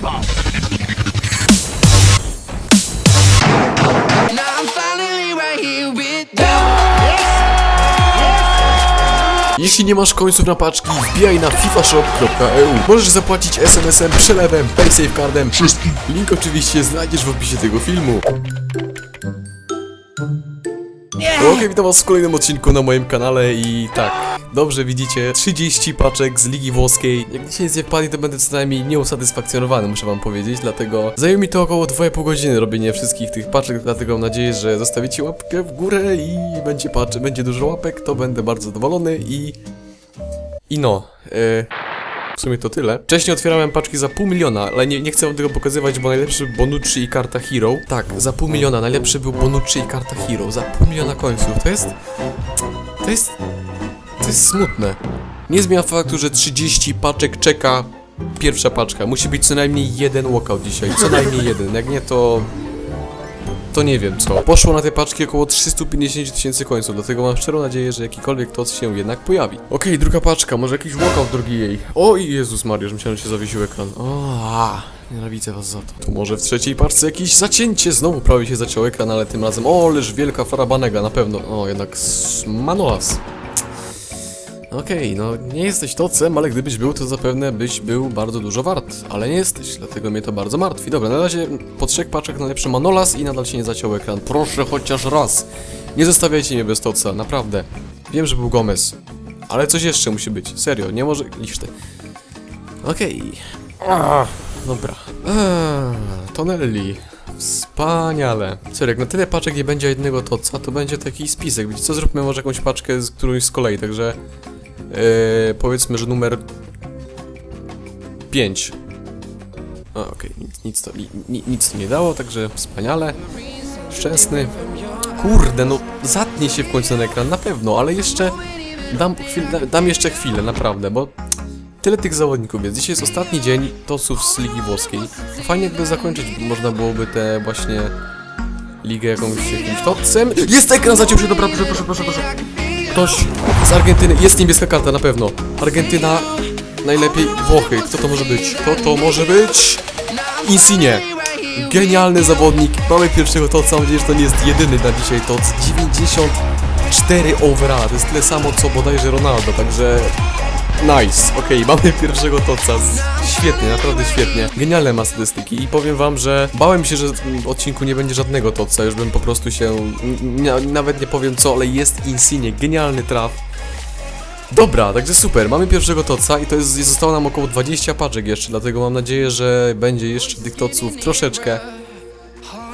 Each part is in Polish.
niebo! Now I'm finally right here with you. Jeśli nie masz końców na paczki, wbijaj na fifashop.eu. Możesz zapłacić SMS-em, przelewem, paysafecardem, wszystkim. Link oczywiście znajdziesz w opisie tego filmu. Okej, witam was w kolejnym odcinku na moim kanale i tak, dobrze widzicie, 30 paczek z Ligi Włoskiej. Jak dzisiaj z nie wpadnie, to będę co najmniej nieusatysfakcjonowany, muszę wam powiedzieć, dlatego zajęło mi to około 2,5 godziny robienie wszystkich tych paczek, dlatego mam nadzieję, że zostawicie łapkę w górę i będzie patrz, będzie dużo łapek, to będę bardzo zadowolony i... I no, yy, w sumie to tyle. Wcześniej otwierałem paczki za pół miliona, ale nie, nie chcę wam tego pokazywać, bo najlepszy Bonucci i karta Hero. Tak, za pół miliona najlepszy był Bonucci i karta Hero. Za pół miliona końców. To jest... To jest... To jest smutne. Nie zmienia faktu, że 30 paczek czeka pierwsza paczka. Musi być co najmniej jeden walkout dzisiaj. Co najmniej jeden. Jak nie, to... To nie wiem co. Poszło na te paczki około 350 tysięcy końców, dlatego mam szczerą nadzieję, że jakikolwiek to się jednak pojawi. Okej, druga paczka, może jakiś walkout drogi jej. O i Jezus Mariusz, myślałem, że się zawiesił ekran. O, nienawidzę was za to. Tu może w trzeciej paczce jakieś zacięcie, znowu prawie się zaciął ekran, ale tym razem, o, leż wielka farabanega, na pewno. O, jednak Manolas. Okej, no nie jesteś tocem, ale gdybyś był, to zapewne byś był bardzo dużo wart. Ale nie jesteś, dlatego mnie to bardzo martwi. Dobra, na razie po trzech paczkach najlepszy Manolas i nadal się nie zaciął ekran. Proszę chociaż raz. Nie zostawiajcie mnie bez toca, naprawdę. Wiem, że był Gomez. Ale coś jeszcze musi być. Serio, nie może... Liczty. Okej. Ah, Dobra. Eee, Tonelli. Wspaniale. Serio, jak na tyle paczek nie będzie jednego toca, to będzie taki spisek. Wiecie co, zróbmy może jakąś paczkę z którąś z kolei, także... Eee, powiedzmy, że numer 5. A, okej, nic, nic, to, ni, ni, nic to nie dało, także wspaniale. Szczęsny. Kurde, no zatnie się w końcu ten ekran, na pewno, ale jeszcze dam, chwil, da- dam jeszcze chwilę, naprawdę, bo tyle tych zawodników jest. Dzisiaj jest ostatni dzień tosów z Ligi Włoskiej. Fajnie jakby zakończyć, można byłoby te właśnie ligę jakąś jakimś topcem. Jest ekran, zaciął się, dobra, proszę, proszę, proszę, proszę. Ktoś z Argentyny, jest niebieska karta na pewno. Argentyna, najlepiej Włochy. Kto to może być? Kto to może być? Insigne. Genialny zawodnik. Mamy pierwszego toca. Mam nadzieję, że to nie jest jedyny na dzisiaj toc. 94 overall. To jest tyle samo co bodajże Ronaldo, także Nice, okej, mamy pierwszego toca. Świetnie, naprawdę świetnie. Genialne ma statystyki i powiem wam, że bałem się, że w odcinku nie będzie żadnego toca, już bym po prostu się... nawet nie powiem co, ale jest Insigne, genialny traf. Dobra, także super, mamy pierwszego toca i to jest, zostało nam około 20 paczek jeszcze, dlatego mam nadzieję, że będzie jeszcze tych toców troszeczkę.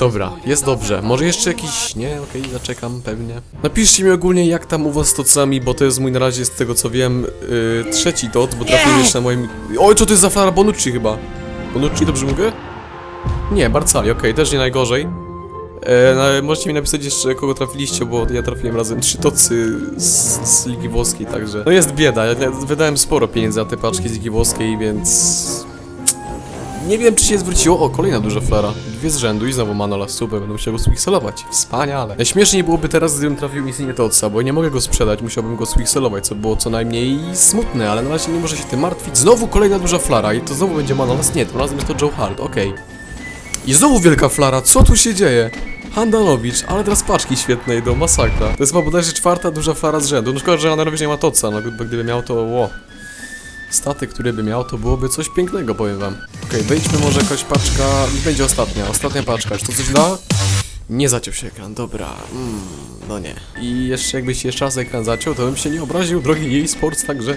Dobra, jest dobrze. Może jeszcze jakiś... Nie, okej, zaczekam pewnie. Napiszcie mi ogólnie jak tam u was z tocami, bo to jest mój na razie z tego co wiem yy, trzeci tot, bo trafiłem jeszcze na moim... Oj, co to jest za flara Bonucci chyba? Bonucci, dobrze mówię? Nie, Barcali, okej, też nie najgorzej. E, możecie mi napisać jeszcze kogo trafiliście, bo ja trafiłem razem trzy tocy z, z Ligi Włoskiej, także... No jest bieda, ja, ja wydałem sporo pieniędzy na te paczki z Ligi Włoskiej, więc... Nie wiem, czy się zwróciło. O, kolejna duża flara. Dwie z rzędu i znowu Manola. Super, będę musiał go swixelować. Wspaniale. Najśmieszniej byłoby teraz, gdybym trafił Insigne Totsa, bo nie mogę go sprzedać, musiałbym go swixelować, co było co najmniej smutne, ale na razie nie może się tym martwić. Znowu kolejna duża flara i to znowu będzie Manolas. Nie, tym razem jest to Joe Hart, okej. I znowu wielka flara, co tu się dzieje? Handanowicz, ale teraz paczki świetne idą, masakra. To jest chyba bodajże czwarta duża flara z rzędu. No szkoda, że Handanowicz nie ma Totsa, no gdyby miał to, ło. Statek, który by miał, to byłoby coś pięknego, powiem wam. Okej, wejdźmy może jakaś paczka. Będzie ostatnia, ostatnia paczka. Czy to coś da? Nie zaciął się ekran, dobra. Mm, no nie. I jeszcze jakbyś jeszcze raz ekran zaciął, to bym się nie obraził, drogi jej sports, także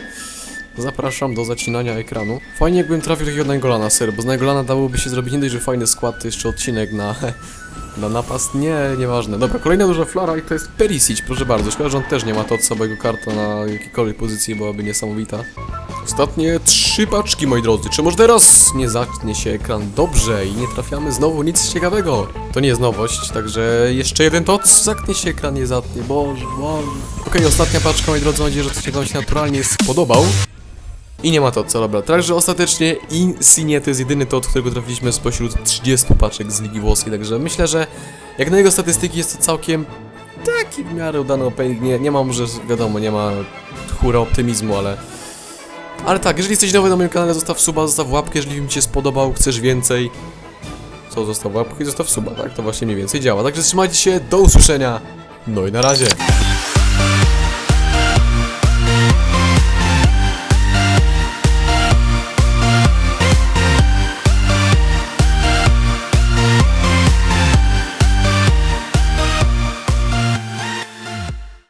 zapraszam do zacinania ekranu. Fajnie jakbym trafił takiego Naingolana, serio, bo z Naingolana dałoby się zrobić nie dość, że fajny skład, to jeszcze odcinek na... Na napast? Nie, nieważne. Dobra, kolejna duża flara i to jest Perisic, proszę bardzo. Szkoda, że on też nie ma to, bo jego karta na jakiejkolwiek pozycji byłaby niesamowita. Ostatnie trzy paczki, moi drodzy. Czy może teraz nie zatnie się ekran dobrze i nie trafiamy znowu nic ciekawego? To nie jest nowość, także jeszcze jeden toc, zaknie się ekran, nie zatnie, boże, boże. Okej, ostatnia paczka, moi drodzy, mam nadzieję, że coś się wam się naturalnie spodobał. I nie ma to co, dobra. Także ostatecznie Insigne to jest jedyny tot, którego trafiliśmy spośród 30 paczek z Ligi Włoskiej, także myślę, że jak na jego statystyki jest to całkiem taki w miarę udany opening. Nie, nie ma może, wiadomo, nie ma chóra optymizmu, ale Ale tak, jeżeli jesteś nowy na moim kanale, zostaw suba, zostaw łapkę, jeżeli film Ci się spodobał, chcesz więcej. Co, zostaw łapkę i zostaw suba, tak? To właśnie mniej więcej działa. Także trzymajcie się, do usłyszenia. No i na razie.